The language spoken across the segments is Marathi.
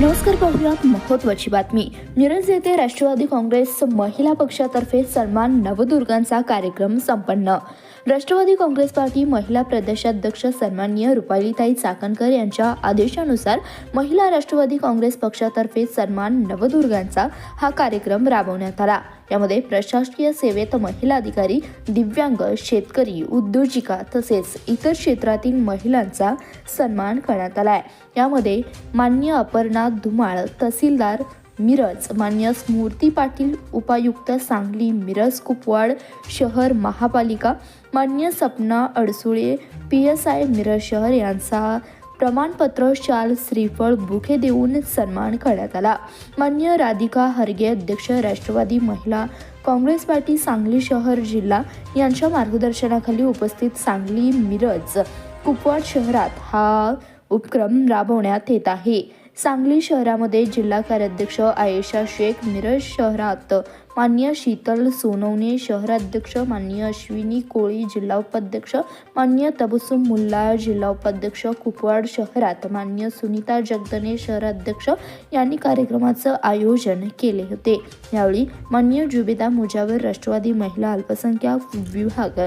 पाहुयात महत्वाची बातमी. मिरज येथे राष्ट्रवादी काँग्रेस महिला पक्षातर्फे सन्मान नवदुर्गांचा कार्यक्रम संपन्न. राष्ट्रवादी काँग्रेस पार्टी महिला प्रदेशाध्यक्ष सन्माननीय रुपालीताई चाकणकर यांच्या आदेशानुसार महिला राष्ट्रवादी काँग्रेस पक्षातर्फे सन्मान नवदुर्गांचा हा कार्यक्रम राबवण्यात आला. यामध्ये प्रशासकीय सेवेत महिला अधिकारी दिव्यांग शेतकरी उद्योजिका तसेच इतर क्षेत्रातील महिलांचा सन्मान करण्यात आलाय यामध्ये मान्य अपर्णा धुमाळ तहसीलदार मिरज मान्य स्मूर्ती पाटील उपायुक्त सांगली मिरज कुपवाड शहर महापालिका मान्य Sapna Adsule P S I Miraj शहर यांचा प्रमाणपत्र शाल श्रीफळ बुके देऊन सन्मान करण्यात आला. मान्य राधिका हरगे अध्यक्ष राष्ट्रवादी महिला काँग्रेस पार्टी सांगली शहर जिल्हा यांच्या मार्गदर्शनाखाली उपस्थित सांगली मिरज कुपवाड शहरात हा उपक्रम राबवण्यात येत आहे. सांगली शहरामध्ये जिल्हा कार्याध्यक्ष आयेशा शेख मिरज शहरात मान्य शीतल सोनवणे शहराध्यक्ष मान्य अश्विनी कोळी जिल्हा उपाध्यक्ष मान्य तबसुम मुल्ला जिल्हा उपाध्यक्ष कुपवाड शहरात मान्य सुनीता जगदने शहराध्यक्ष यांनी कार्यक्रमाचं आयोजन केले होते. यावेळी मान्य जुबेदा मुजावर राष्ट्रवादी महिला अल्पसंख्याक विभाग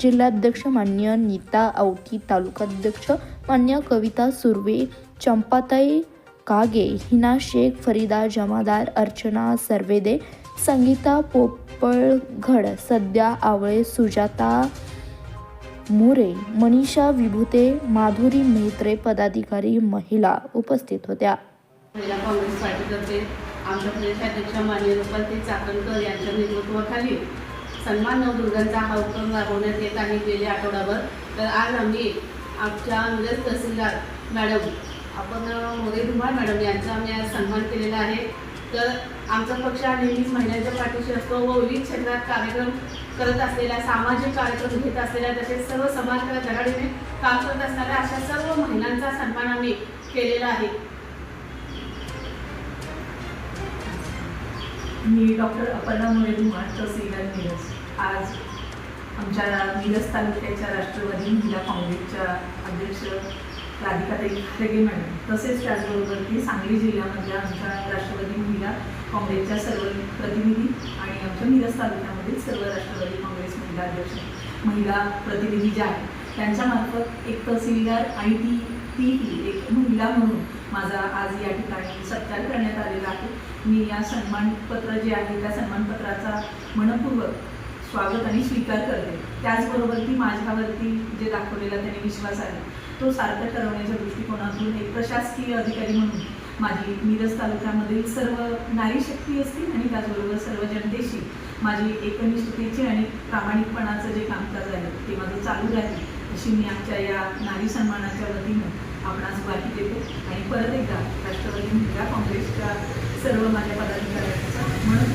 जिल्हाध्यक्ष मान्य नीता औटी तालुकाध्यक्ष मान्य कविता सुर्वे चंपाताई कागे हिना शेख फरीदा जमादार अर्चना सर्वेदे संगीता पोपळघड सध्या आवळे सुजाता मोरे मनीषा विभूते माधुरी मेहत्रे पदाधिकारी महिला उपस्थित होत्या. महिला काँग्रेस पार्टीतर्फे आमच्या प्रदेशाध्यक्ष मान्य रुपाली चाकणकर यांच्या नेतृत्वाखाली सन्मान नवदुर्गांचा हा उपक्रम राबवण्यात येत आहे गेल्या आठवड्याभर तर आज आम्ही आमच्या मिरज तहसीलदार मॅडम आपण मोदी धुमाळ मॅडम यांचा आम्ही आज सन्मान केलेला आहे. तर आमचा पक्ष हा नेहमीच महिलांच्या पाठीशी असतो व विविध क्षेत्रात कार्यक्रम करत असलेल्या सामाजिक कार्यक्रम घेत असलेल्या तसेच सर्व समाज धडाडीने काम करत असणाऱ्या अशा सर्व महिलांचा सन्मान आम्ही केलेला आहे. मी डॉक्टर अपर्णा मोरे धुमाळ तहसीलदार मिरज आज आमच्या मिरज तालुक्याच्या राष्ट्रवादी महिला काँग्रेसच्या अध्यक्ष राधिकाताई खरेगे मॅडम. तसेच त्याचबरोबर ती सांगली जिल्ह्यामधल्या आमच्या राष्ट्रवादी महिला काँग्रेसच्या सर्व प्रतिनिधी आणि आमच्या मिरज तालुक्यामधील सर्व राष्ट्रवादी काँग्रेस महिला अध्यक्ष महिला प्रतिनिधी ज्या आहेत त्यांच्यामार्फत एक तहसीलदार आणि ती तीही एक महिला म्हणून माझा आज या ठिकाणी सत्कार करण्यात आलेला आहे. मी या सन्मानपत्र जे आहे त्या सन्मानपत्राचा मनपूर्वक स्वागत आणि स्वीकार करते. त्याचबरोबर ती माझ्यावरती जे दाखवलेला त्याने विश्वास आहे तो सार्थ ठरवण्याच्या दृष्टिकोनातून एक प्रशासकीय अधिकारी म्हणून माझी मिरज तालुक्यामधील सर्व नारी शक्ती असतील आणि त्याचबरोबर सर्व जनतेशी माझी एकनिष्ठतेची आणि प्रामाणिकपणाचं जे कामकाज आहे ते माझं चालू राहील अशी मी आमच्या या नारी सन्मानाच्या वतीनं आपणास ग्वाही देते. आणि परत एकदा राष्ट्रवादी महिला काँग्रेसच्या सर्व माझ्या पदाधिकाऱ्यांचा म्हणून